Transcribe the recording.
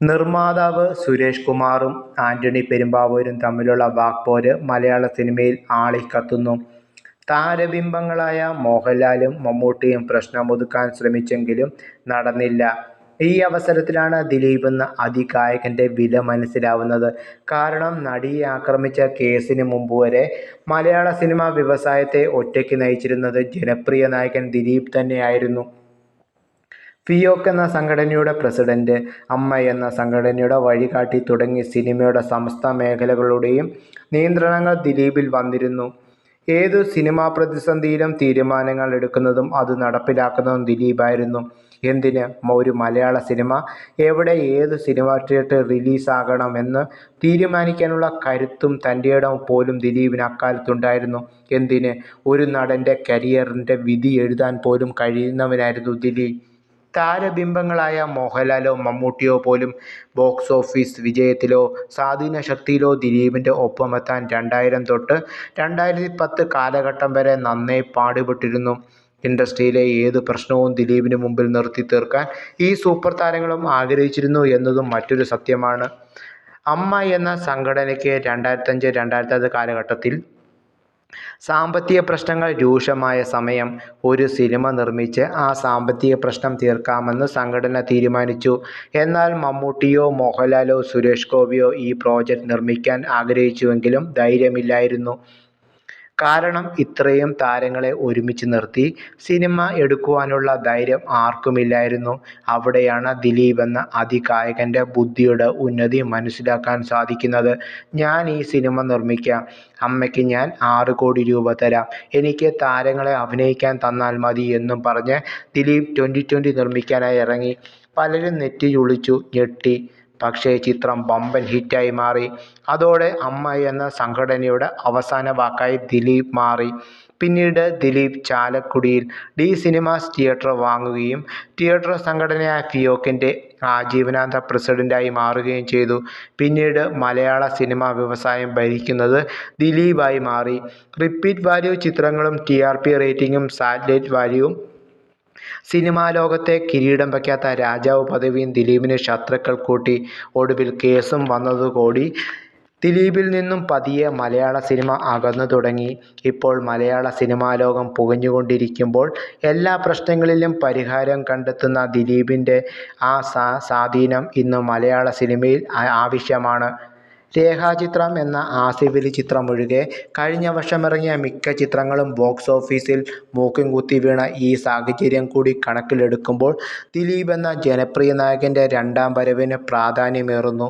നിർമ്മാതാവ് സുരേഷ് കുമാറും ആന്റണി പെരുമ്പാവൂരും തമ്മിലുള്ള വാക്പോര് മലയാള സിനിമയിൽ ആളിക്കത്തുന്നു. താരബിംബങ്ങളായ മോഹൻലാലും മമ്മൂട്ടിയും പ്രശ്നമൊതുക്കാൻ ശ്രമിച്ചെങ്കിലും നടന്നില്ല. ഈ അവസരത്തിലാണ് ദിലീപ് എന്ന അതികായകന്റെ വില മനസ്സിലാവുന്നത്. കാരണം നടിയെ ആക്രമിച്ച കേസിന് മുമ്പ് വരെ മലയാള സിനിമാ വ്യവസായത്തെ ഒറ്റയ്ക്ക് നയിച്ചിരുന്നത് ജനപ്രിയ നായകൻ ദിലീപ് തന്നെയായിരുന്നു. ഫിയോക് എന്ന സംഘടനയുടെ പ്രസിഡന്റ്, അമ്മ എന്ന സംഘടനയുടെ വഴികാട്ടി തുടങ്ങി സിനിമയുടെ സമസ്ത മേഖലകളുടെയും നിയന്ത്രണങ്ങൾ ദിലീപിൽ വന്നിരുന്നു. ഏതു സിനിമാ പ്രതിസന്ധിയിലും തീരുമാനങ്ങൾ എടുക്കുന്നതും അത് നടപ്പിലാക്കുന്നതും ദിലീപായിരുന്നു. എന്തിന് ഒരു മലയാള സിനിമ എവിടെ ഏത് സിനിമ തിയേറ്റർ റിലീസ് ആകണം എന്ന് തീരുമാനിക്കാനുള്ള കരുത്തും തന്റെ ഇടം പോലും ദിലീപിന് അക്കാലത്തുണ്ടായിരുന്നു. എന്തിന് ഒരു നടന്റെ കരിയറിന്റെ വിധി എഴുതാൻ പോലും കഴിയുന്നവനായിരുന്നു ദിലീപ്. താരബിംബങ്ങളായ മോഹൻലാലോ മമ്മൂട്ടിയോ പോലും ബോക്സ് ഓഫീസ് വിജയത്തിലോ സ്വാധീന ശക്തിയിലോ ദിലീപിന്റെ ഒപ്പമെത്താൻ രണ്ടായിരം തൊട്ട് രണ്ടായിരത്തി പത്ത് കാലഘട്ടം വരെ നന്നേ പാടുപെട്ടിരുന്നു. ഇൻഡസ്ട്രിയിലെ ഏത് പ്രശ്നവും ദിലീപിന് മുമ്പിൽ നിർത്തി തീർക്കാൻ ഈ സൂപ്പർ താരങ്ങളും ആഗ്രഹിച്ചിരുന്നു എന്നതും മറ്റൊരു സത്യമാണ്. അമ്മ എന്ന സംഘടനയ്ക്ക് രണ്ടായിരത്തഞ്ച് രണ്ടായിരത്താറ് കാലഘട്ടത്തിൽ സാമ്പത്തിക പ്രശ്നങ്ങൾ രൂക്ഷമായ സമയം. ഒരു സിനിമ നിർമ്മിച്ച് ആ സാമ്പത്തിക പ്രശ്നം തീർക്കാമെന്ന് സംഘടന തീരുമാനിച്ചു. എന്നാൽ മമ്മൂട്ടിയോ മോഹൻലാലോ സുരേഷ് ഗോപിയോ ഈ പ്രോജക്റ്റ് നിർമ്മിക്കാൻ ആഗ്രഹിച്ചുവെങ്കിലും ധൈര്യമില്ലായിരുന്നു. കാരണം ഇത്രയും താരങ്ങളെ ഒരുമിച്ച് നിർത്തി സിനിമ എടുക്കുവാനുള്ള ധൈര്യം ആർക്കുമില്ലായിരുന്നു. അവിടെയാണ് ദിലീപ് എന്ന അതികായകന്റെ ബുദ്ധിയുടെ ഉന്നതി മനസ്സിലാക്കാൻ സാധിക്കുന്നത്. ഞാൻ ഈ സിനിമ നിർമ്മിക്കാം. അമ്മയ്ക്ക് ഞാൻ ആറ് കോടി രൂപ തരാം. എനിക്ക് താരങ്ങളെ അഭിനയിക്കാൻ തന്നാൽ മതി എന്നും പറഞ്ഞ് ദിലീപ് ട്വന്റി ട്വന്റി നിർമ്മിക്കാനായി ഇറങ്ങി. പലരും നെറ്റി ചുളിച്ചു ഞെട്ടി. പക്ഷേ ചിത്രം വമ്പൻ ഹിറ്റായി മാറി. അതോടെ അമ്മ എന്ന സംഘടനയുടെ അവസാന വാക്കായി ദിലീപ് മാറി. പിന്നീട് ദിലീപ് ചാലക്കുടിയിൽ ഡി സിനിമാസ് തിയേറ്റർ വാങ്ങുകയും തിയേറ്റർ സംഘടനയായ ഫിയോക്കിന്റെ ആജീവനാന്ത പ്രസിഡന്റായി മാറുകയും ചെയ്തു. പിന്നീട് മലയാള സിനിമാ വ്യവസായം ഭരിക്കുന്നത് ദിലീപായി മാറി. റിപ്പീറ്റ് വാല്യൂ ചിത്രങ്ങളും ടി ആർ പി റേറ്റിംഗും സാറ്റലൈറ്റ് വാല്യൂവും സിനിമാലോകത്തെ കിരീടം വയ്ക്കാത്ത രാജാവ് പദവിയും ദിലീപിന് ശത്രുക്കൾ കൂട്ടി. ഒടുവിൽ കേസും വന്നതുകൂടി ദിലീപിൽ നിന്നും പതിയെ മലയാള സിനിമ അകന്നു തുടങ്ങി. ഇപ്പോൾ മലയാള സിനിമാ ലോകം പുകഞ്ഞുകൊണ്ടിരിക്കുമ്പോൾ എല്ലാ പ്രശ്നങ്ങളിലും പരിഹാരം കണ്ടെത്തുന്ന ദിലീപിന്റെ ആ സ്വാധീനം ഇന്ന് മലയാള സിനിമയിൽ ആവശ്യമാണ്. രേഖാചിത്രം എന്ന ആസിഫിലി ചിത്രമൊഴികെ കഴിഞ്ഞ വർഷമിറങ്ങിയ മിക്ക ചിത്രങ്ങളും ബോക്സ് ഓഫീസിൽ മൂക്കും കുത്തി വീണ ഈ സാഹചര്യം കൂടി കണക്കിലെടുക്കുമ്പോൾ ദിലീപ് എന്ന ജനപ്രിയ നായകന്റെ രണ്ടാം വരവിന് പ്രാധാന്യമേറുന്നു.